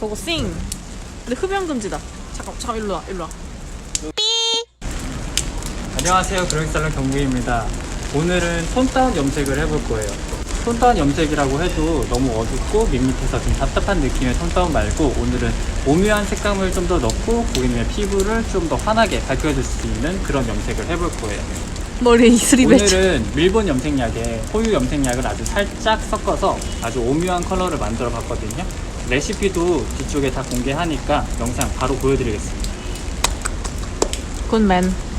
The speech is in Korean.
그거 싱. 근데 흡연 금지다. 잠깐, 잠깐 일로 와, 일로 와. 안녕하세요 그로잉살롱 경구입니다 오늘은 톤다운 염색을 해볼 거예요 톤다운 염색이라고 해도 너무 어둡고 밋밋해서 좀 답답한 느낌의 톤다운 말고 오늘은 오묘한 색감을 좀 더 넣고 고객님의 피부를 좀 더 환하게 밝혀줄 수 있는 그런 염색을 해볼 거예요 머리 이슬이 맺혀. 오늘은 밀본 염색약에 호유 염색약을 아주 살짝 섞어서 아주 오묘한 컬러를 만들어 봤거든요 레시피도 뒤쪽에 다 공개하니까 영상 바로 보여드리겠습니다 굿맨.